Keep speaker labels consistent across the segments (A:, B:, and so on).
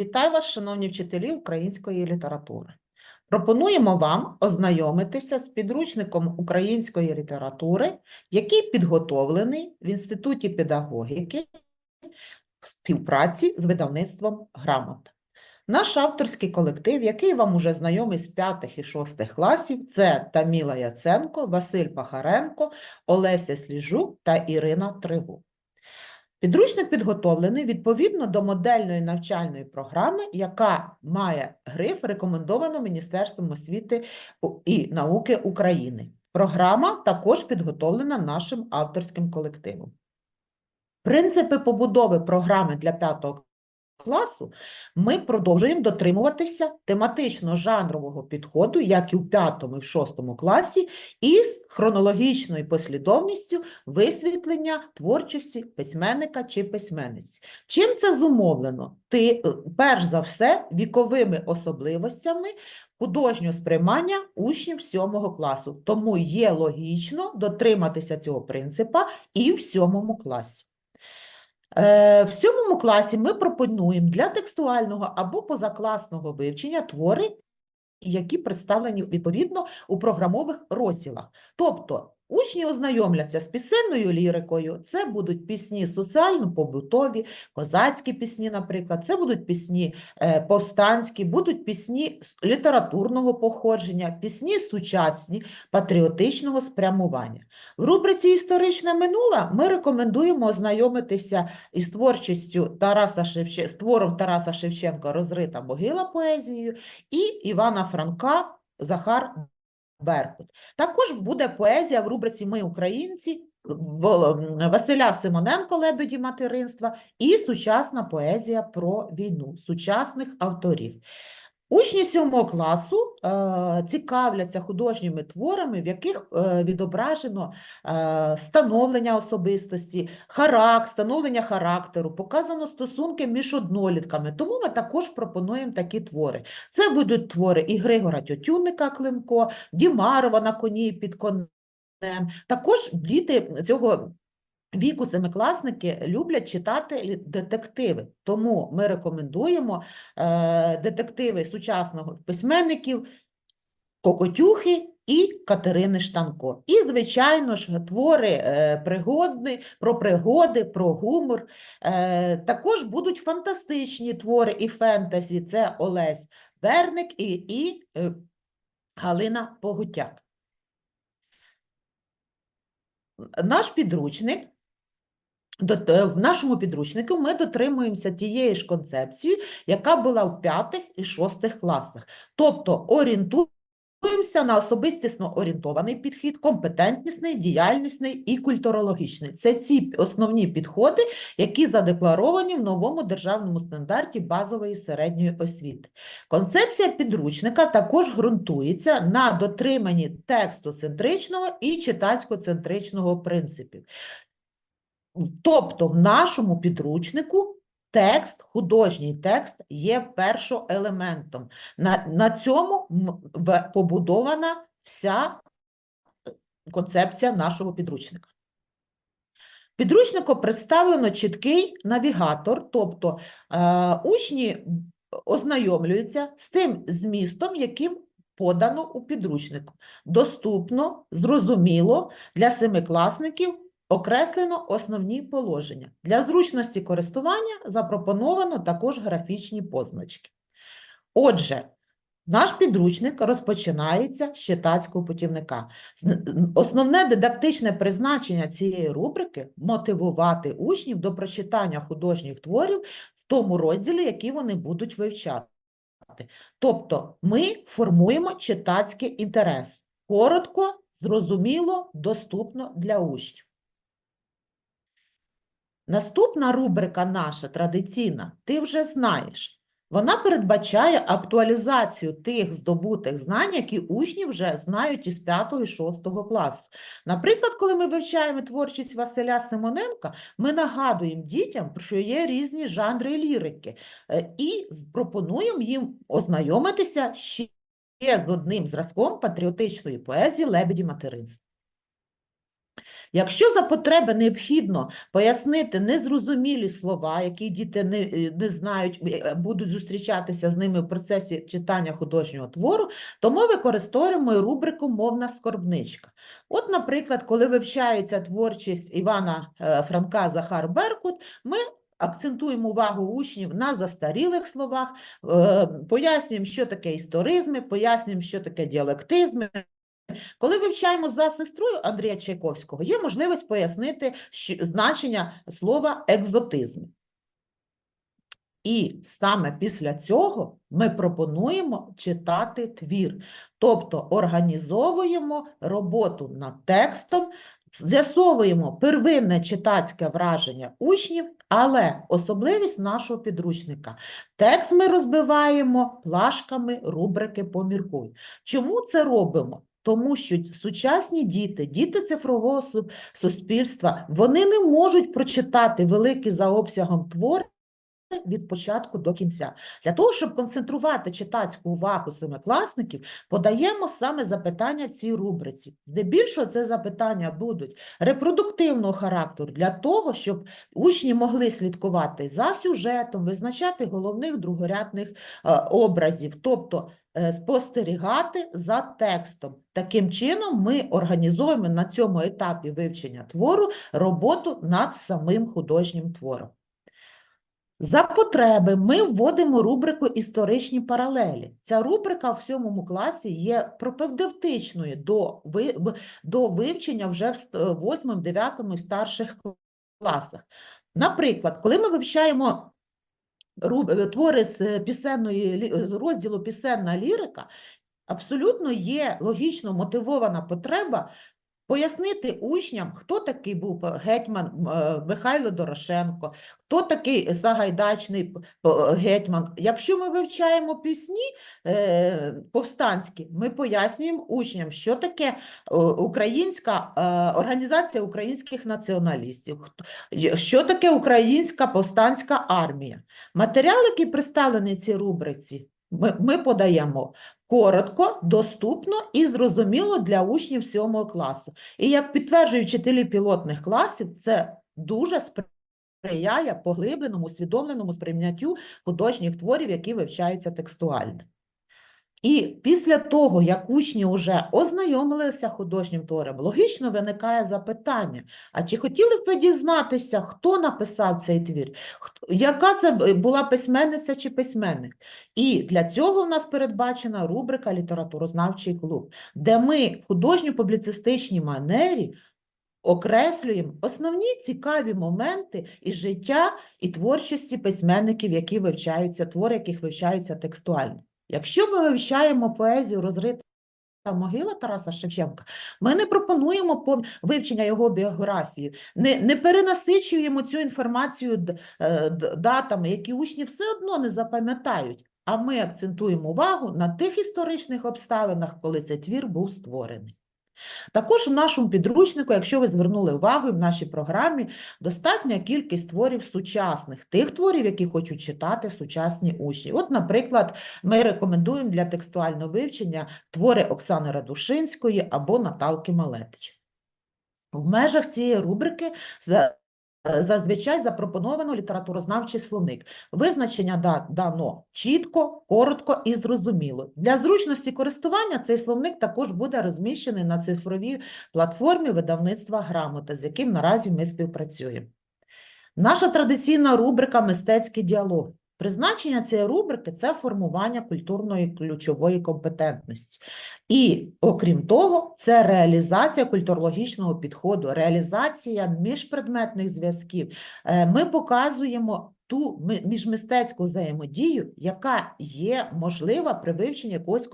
A: Вітаю вас, шановні вчителі української літератури. Пропонуємо вам ознайомитися з підручником української літератури, який підготовлений в Інституті педагогіки в співпраці з видавництвом «Грамота». Наш авторський колектив, який вам уже знайомий з 5 і 6 класів, це Таміла Яценко, Василь Пахаренко, Олеся Сліжук та Ірина Тригуб. Підручник підготовлений відповідно до модельної навчальної програми, яка має гриф рекомендовано Міністерством освіти і науки України. Програма також підготовлена нашим авторським колективом. Принципи побудови програми для 5 класу ми продовжуємо дотримуватися тематично-жанрового підходу, як і в 5 і в 6 класі, із хронологічною послідовністю висвітлення творчості письменника чи письменниць. Чим це зумовлено? Ти, е, перш за все, віковими особливостями художнього сприймання учнів 7 класу. Тому є логічно дотриматися цього принципа і в 7 класі. Е, В сьомому класі ми пропонуємо для текстуального або позакласного вивчення твори, які представлені відповідно у програмових розділах. Тобто учні ознайомляться з пісенною лірикою, це будуть пісні соціально-побутові, козацькі пісні, наприклад, це будуть пісні е, повстанські, будуть пісні літературного походження, пісні сучасні, патріотичного спрямування. В рубриці Історичне минуле ми рекомендуємо ознайомитися із творчістю Тараса Шевче... твором Тараса Шевченка Розрита могила поезією і Івана Франка Захар Беркут. Також буде поезія в рубриці Ми українці Василя Симоненко Лебеді материнства і сучасна поезія про війну сучасних авторів. Учні сьомого класу е, цікавляться художніми творами, в яких е, відображено е, становлення особистості, харак, становлення характеру, показано стосунки між однолітками. Тому ми також пропонуємо такі твори. Це будуть твори і Григора Тютюнника Климко, Дімарова на коні під конем. Також діти цього віку семикласники люблять читати детективи. Тому ми рекомендуємо е, детективи сучасного письменників Кокотюхи і Катерини Штанко. І, звичайно ж, твори е, пригодні, про пригоди, про гумор. Е, також будуть фантастичні твори і фентезі. Це Олесь Верник і, і Галина Погутяк. Наш підручник В нашому підручнику ми дотримуємося тієї ж концепції, яка була в п'ятих і шостих класах. Тобто орієнтуємося на особистісно орієнтований підхід, компетентнісний, діяльнісний і культурологічний. Це ці основні підходи, які задекларовані в новому державному стандарті базової середньої освіти. Концепція підручника також ґрунтується на дотриманні текстоцентричного і читацько-центричного принципів. Тобто в нашому підручнику текст, художній текст є першоелементом. На, на цьому побудована вся е, концепція нашого підручника. Підручнику представлено чіткий навігатор, тобто е, учні ознайомлюються з тим змістом, яким подано у підручнику. Доступно, зрозуміло для семикласників окреслено основні положення. Для зручності користування запропоновано також графічні позначки. Отже, наш підручник розпочинається з читацького путівника. Основне дидактичне призначення цієї рубрики – мотивувати учнів до прочитання художніх творів в тому розділі, який вони будуть вивчати. Тобто ми формуємо читацький інтерес. Коротко, зрозуміло, доступно для учнів. Наступна рубрика наша традиційна, ти вже знаєш. Вона передбачає актуалізацію тих здобутих знань, які учні вже знають із 5 і 6 класу. Наприклад, коли ми вивчаємо творчість Василя Симоненка, ми нагадуємо дітям, що є різні жанри лірики, е, і пропонуємо їм ознайомитися ще з одним зразком патріотичної поезії «Лебеді материнства». Якщо за потреби необхідно пояснити незрозумілі слова, які діти не, е, не знають, е, будуть зустрічатися з ними в процесі читання художнього твору, то ми використовуємо рубрику Мовна скорбничка. От, наприклад, коли вивчається творчість Івана е, Франка Захар Беркут, ми акцентуємо увагу учнів на застарілих словах, е, пояснюємо, що таке історизми, пояснюємо, що таке діалектизми. Коли вивчаємо за сестрою Андрія Чайковського, є можливість пояснити значення слова екзотизм. І саме після цього ми пропонуємо читати твір, тобто організовуємо роботу над текстом, з'ясовуємо первинне читацьке враження учнів, але особливість нашого підручника. Текст ми розбиваємо плашками рубрики «Поміркуй». Чому це робимо? Тому що сучасні діти, діти цифрового суспільства, вони не можуть прочитати великі за обсягом твори від початку до кінця. Для того, щоб концентрувати читацьку увагу семикласників, подаємо саме запитання в цій рубриці. Здебільшого це запитання будуть репродуктивного характеру для того, щоб учні могли слідкувати за сюжетом, визначати головних другорядних е, образів, тобто е, спостерігати за текстом. Таким чином, ми організуємо на цьому етапі вивчення твору роботу над самим художнім твором. За потреби ми вводимо рубрику «Історичні паралелі». Ця рубрика в сьомому класі є пропедевтичною до, до вивчення вже в восьмому, дев'ятому і старших класах. Наприклад, коли ми вивчаємо твори з пісенної з розділу «Пісенна лірика», абсолютно є логічно мотивована потреба пояснити учням, хто такий був е, гетьман е, Михайло Дорошенко, хто такий Сагайдачний п- гетьман. Якщо ми вивчаємо пісні е, повстанські, ми пояснюємо учням, що таке е, українська е, організація українських націоналістів, що таке українська повстанська армія. Матеріал, який представлений цій рубриці, ми, ми подаємо коротко, доступно і зрозуміло для учнів сьомого класу. І як підтверджують вчителі пілотних класів, це дуже сприяє поглибленому, усвідомленому сприйняттю художніх творів, які вивчаються текстуально. І після того, як учні вже ознайомилися художнім твором, логічно виникає запитання: а чи хотіли б ви дізнатися, хто написав цей твір? Яка це була письменниця чи письменник? І для цього в нас передбачена рубрика Літературознавчий клуб, де ми в художньо-публіцистичній манері окреслюємо основні цікаві моменти із життя і творчості письменників, які вивчаються, твори, яких вивчаються текстуально. Якщо ми вивчаємо поезію розрита могила Тараса Шевченка, ми не пропонуємо вивчення його біографії, не, не перенасичуємо цю інформацію е, датами, які учні все одно не запам'ятають. А ми акцентуємо увагу на тих історичних обставинах, коли цей твір був створений. Також в нашому підручнику, якщо ви звернули увагу, в нашій програмі достатня кількість творів сучасних, тих творів, які хочуть читати сучасні учні. От, наприклад, ми рекомендуємо для текстуального вивчення твори Оксани Радушинської або Наталки Малетич. В межах цієї рубрики зазвичай запропоновано літературознавчий словник. Визначення дано чітко, коротко і зрозуміло. Для зручності користування цей словник також буде розміщений на цифровій платформі видавництва «Грамота», з яким наразі ми співпрацюємо. Наша традиційна рубрика «Мистецький діалог». Призначення цієї рубрики – це формування культурної ключової компетентності. І, окрім того, це реалізація культурологічного підходу, реалізація міжпредметних зв'язків. Е, Ми показуємо ту міжмистецьку взаємодію, яка є можлива при вивченні якогось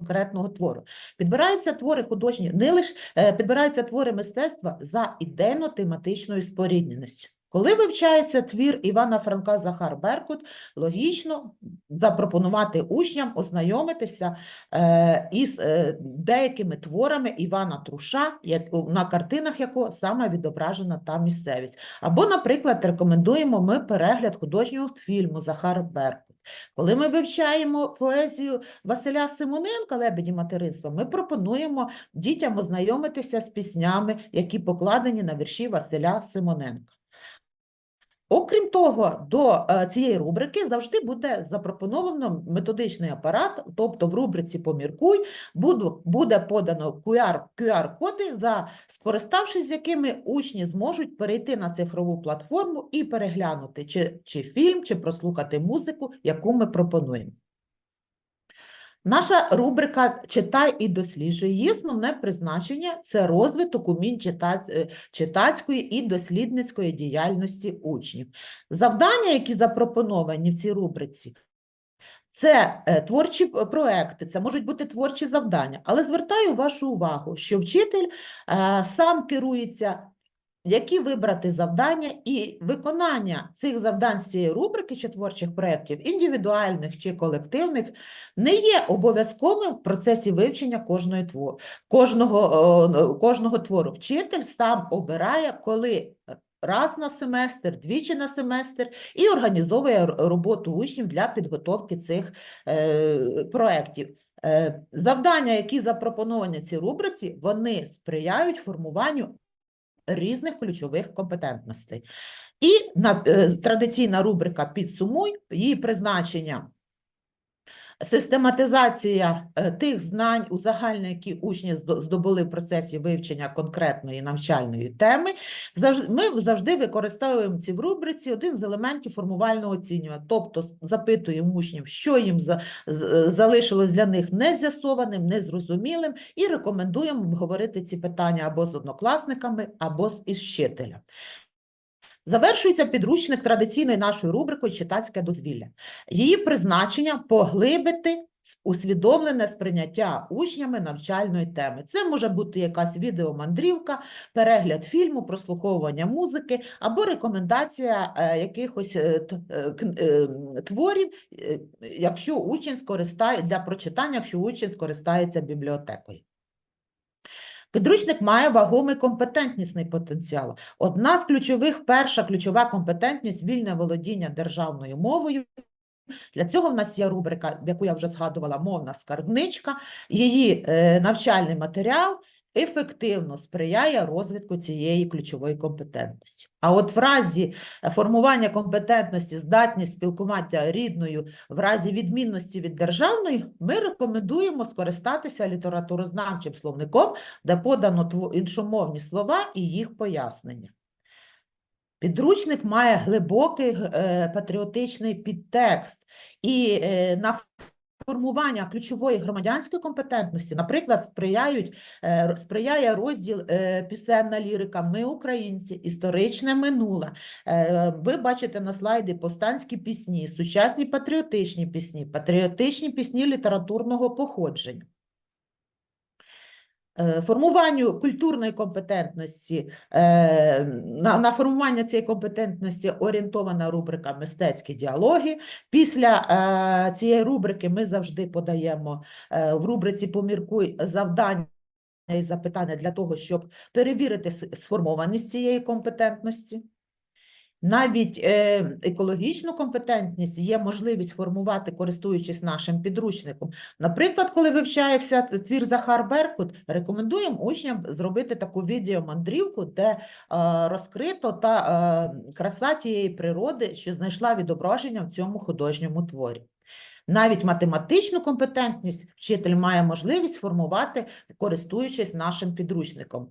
A: конкретного твору. Підбираються твори художні, не лише підбираються твори мистецтва за ідейно-тематичною спорідненістю. Коли вивчається твір Івана Франка Захар Беркут, логічно запропонувати учням ознайомитися е, із е, деякими творами Івана Труша, як, на картинах якого саме відображена та місцевість. Або, наприклад, рекомендуємо ми перегляд художнього фільму Захар Беркут. Коли ми вивчаємо поезію Василя Симоненка «Лебеді материнства», ми пропонуємо дітям ознайомитися з піснями, які покладені на вірші Василя Симоненка. Окрім того, до е, цієї рубрики завжди буде запропоновано методичний апарат, тобто в рубриці «Поміркуй» буде подано QR, QR-коди, за, скориставшись якими учні зможуть перейти на цифрову платформу і переглянути чи, чи фільм, чи прослухати музику, яку ми пропонуємо. Наша рубрика «Читай і досліджуй» її основне призначення – це розвиток умінь е, читацької і дослідницької діяльності учнів. Завдання, які запропоновані в цій рубриці, це е, творчі проекти, це можуть бути творчі завдання, але звертаю вашу увагу, що вчитель е, сам керується, які вибрати завдання і виконання цих завдань з цієї рубрики чи творчих проєктів, індивідуальних чи колективних, не є обов'язковим в процесі вивчення кожної твору, кожного, кожного твору. Вчитель сам обирає, коли раз на семестр, двічі на семестр і організовує роботу учнів для підготовки цих е, проєктів. Е, Завдання, які запропоновані в цій рубриці, вони сприяють формуванню різних ключових компетентностей. І на, е, традиційна рубрика «Підсумуй» її призначення Систематизація е, тих знань узагальнень, які учні здобули в процесі вивчення конкретної навчальної теми. Ми завжди використовуємо ці в рубриці один з елементів формувального оцінювання, тобто запитуємо учнів, що їм залишилось для них нез'ясованим, незрозумілим, і рекомендуємо обговорити ці питання або з однокласниками, або з із вчителем. Завершується підручник традиційної нашої рубрикою «Читацьке дозвілля». Її призначення – поглибити усвідомлене сприйняття учнями навчальної теми. Це може бути якась відеомандрівка, перегляд фільму, прослуховування музики або рекомендація е, якихось е, е, творів, якщо учень скористає для прочитання, якщо учень скористається бібліотекою. Підручник має вагомий компетентнісний потенціал. Одна з ключових, перша ключова компетентність – вільне володіння державною мовою. Для цього в нас є рубрика, яку я вже згадувала, мовна скарбничка. Її е, навчальний матеріал ефективно сприяє розвитку цієї ключової компетентності. А от в разі формування компетентності, здатність спілкування рідною в разі відмінності від державної, ми рекомендуємо скористатися літературознавчим словником, де подано іншомовні слова і їх пояснення. Підручник має глибокий е, патріотичний підтекст і е, на формування ключової громадянської компетентності, наприклад, сприяють, е, сприяє розділ е, пісенна лірика «Ми українці», історичне минуле. Е, Ви бачите на слайді повстанські пісні, сучасні патріотичні пісні, патріотичні пісні літературного походження. Е, Формуванню культурної компетентності, е, на, формування цієї компетентності орієнтована рубрика «Мистецькі діалоги». Після е, цієї рубрики ми завжди подаємо в рубриці «Поміркуй» завдання і запитання для того, щоб перевірити сформованість цієї компетентності. Навіть е, екологічну компетентність є можливість формувати, користуючись нашим підручником. Наприклад, коли вивчається твір Захар Беркут, рекомендуємо учням зробити таку відеомандрівку, де е, розкрито та е, краса тієї природи, що знайшла відображення в цьому художньому творі. Навіть математичну компетентність вчитель має можливість формувати, користуючись нашим підручником.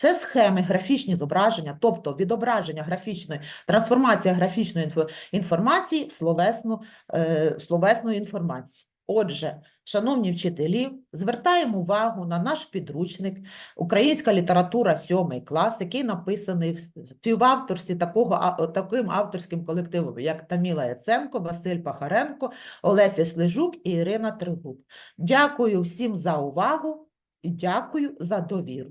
A: Це схеми, графічні зображення, тобто відображення графічної, трансформація графічної інформації в словесну, е, словесну інформацію. Отже, шановні вчителі, звертаємо увагу на наш підручник «Українська література 7 клас», який написаний в співавторстві такого, таким авторським колективом, як Таміла Яценко, Василь Пахаренко, Олеся Слежук і Ірина Тригуб. Дякую всім за увагу і дякую за довіру.